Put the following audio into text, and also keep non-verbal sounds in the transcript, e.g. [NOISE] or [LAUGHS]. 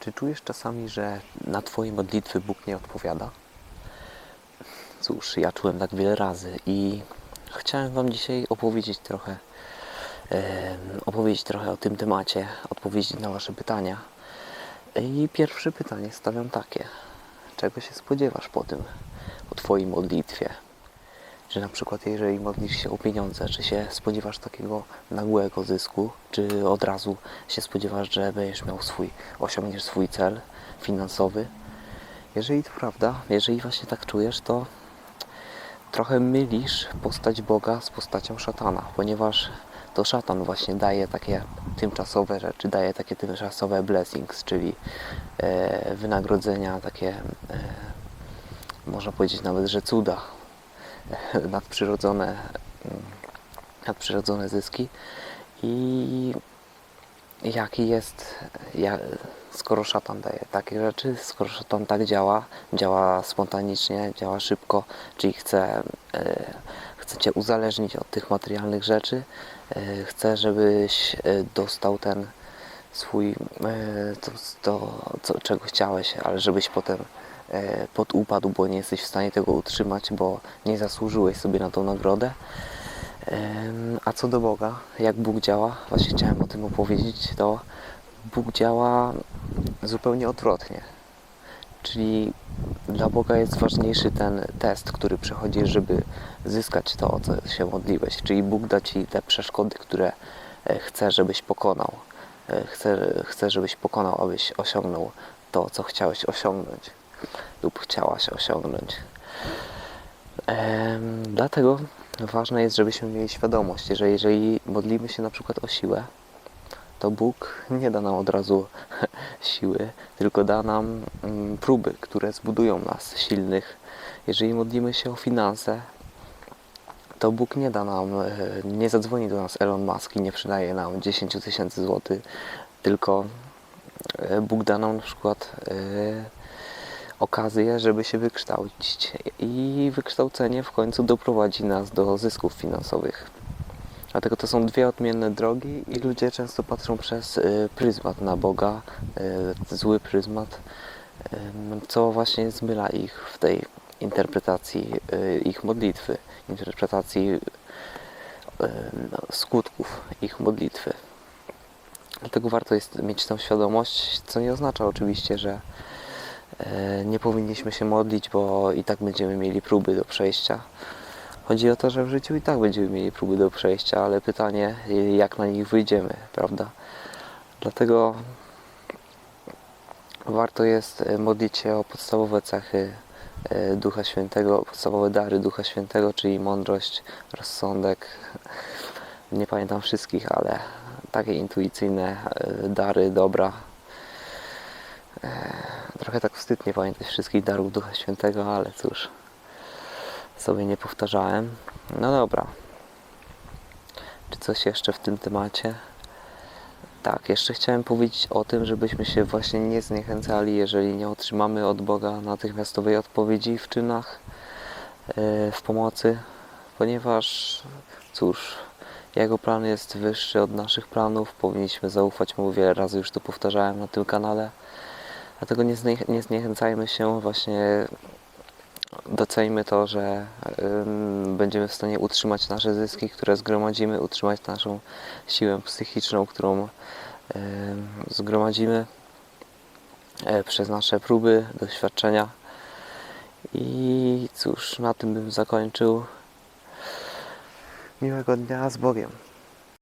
Czy czujesz czasami, że na Twoje modlitwy Bóg nie odpowiada? Cóż, ja czułem tak wiele razy i chciałem Wam dzisiaj opowiedzieć trochę, em, opowiedzieć trochę o tym temacie, odpowiedzieć na Wasze pytania. I pierwsze pytanie stawiam takie. Czego się spodziewasz po tym, po Twojej modlitwie? Czy na przykład jeżeli modlisz się o pieniądze, czy się spodziewasz takiego nagłego zysku, czy od razu się spodziewasz, że będziesz miał swój, osiągniesz swój cel finansowy? Jeżeli to prawda, jeżeli właśnie tak czujesz, to trochę mylisz postać Boga z postacią szatana, ponieważ to szatan właśnie daje takie tymczasowe rzeczy, daje takie tymczasowe blessings, czyli e, wynagrodzenia, takie e, można powiedzieć nawet, że cuda, [LAUGHS] nadprzyrodzone, mm, nadprzyrodzone zyski. I jaki jest, skoro szatan daje takie rzeczy, skoro szatan tak działa, działa spontanicznie, działa szybko, czyli chce, e, chce Cię uzależnić od tych materialnych rzeczy, e, chce, żebyś e, dostał ten swój, to, to co, czego chciałeś, ale żebyś potem podupadł, bo nie jesteś w stanie tego utrzymać, bo nie zasłużyłeś sobie na tą nagrodę. A co do Boga, jak Bóg działa, właśnie chciałem o tym opowiedzieć, to Bóg działa zupełnie odwrotnie. Czyli dla Boga jest ważniejszy ten test, który przechodzisz, żeby zyskać to, o co się modliłeś. Czyli Bóg da Ci te przeszkody, które e, chce, żebyś pokonał. E, Chce, chce, żebyś pokonał, abyś osiągnął to, co chciałeś osiągnąć lub chciałaś osiągnąć. Em, dlatego ważne jest, żebyśmy mieli świadomość, że jeżeli modlimy się na przykład o siłę, to Bóg nie da nam od razu [LAUGHS] siły, tylko da nam mm, próby, które zbudują nas silnych. Jeżeli modlimy się o finanse, to Bóg nie da nam, e, nie zadzwoni do nas Elon Musk i nie przydaje nam 10 tysięcy złotych, tylko e, Bóg da nam na przykład e, okazję, żeby się wykształcić i wykształcenie w końcu doprowadzi nas do zysków finansowych. Dlatego to są dwie odmienne drogi i ludzie często patrzą przez y, pryzmat na Boga, y, zły pryzmat, ym, co właśnie zmyla ich w tej interpretacji y, ich modlitwy, interpretacji y, no, skutków ich modlitwy. Dlatego warto jest mieć tą świadomość, co nie oznacza oczywiście, że nie powinniśmy się modlić, bo i tak będziemy mieli próby do przejścia. Chodzi o to, że w życiu i tak będziemy mieli próby do przejścia, ale pytanie, jak na nich wyjdziemy, prawda? Dlatego warto jest e, modlić się o podstawowe cechy e, Ducha Świętego, podstawowe dary Ducha Świętego, czyli mądrość, rozsądek. Nie pamiętam wszystkich, ale takie intuicyjne e, dary, dobra. Trochę tak wstyd nie pamiętać wszystkich darów Ducha Świętego, ale cóż, sobie nie powtarzałem. No dobra. Czy coś jeszcze w tym temacie? Tak, jeszcze chciałem powiedzieć o tym, żebyśmy się właśnie nie zniechęcali, jeżeli nie otrzymamy od Boga natychmiastowej odpowiedzi w czynach, e, w pomocy, ponieważ cóż, Jego plan jest wyższy od naszych planów, powinniśmy zaufać Mu, wiele razy już to powtarzałem na tym kanale, dlatego nie, zniech- nie zniechęcajmy się, właśnie doceńmy to, że ym, będziemy w stanie utrzymać nasze zyski, które zgromadzimy, utrzymać naszą siłę psychiczną, którą ym, zgromadzimy e, przez nasze próby, doświadczenia. I cóż, na tym bym zakończył. Miłego dnia z Bogiem.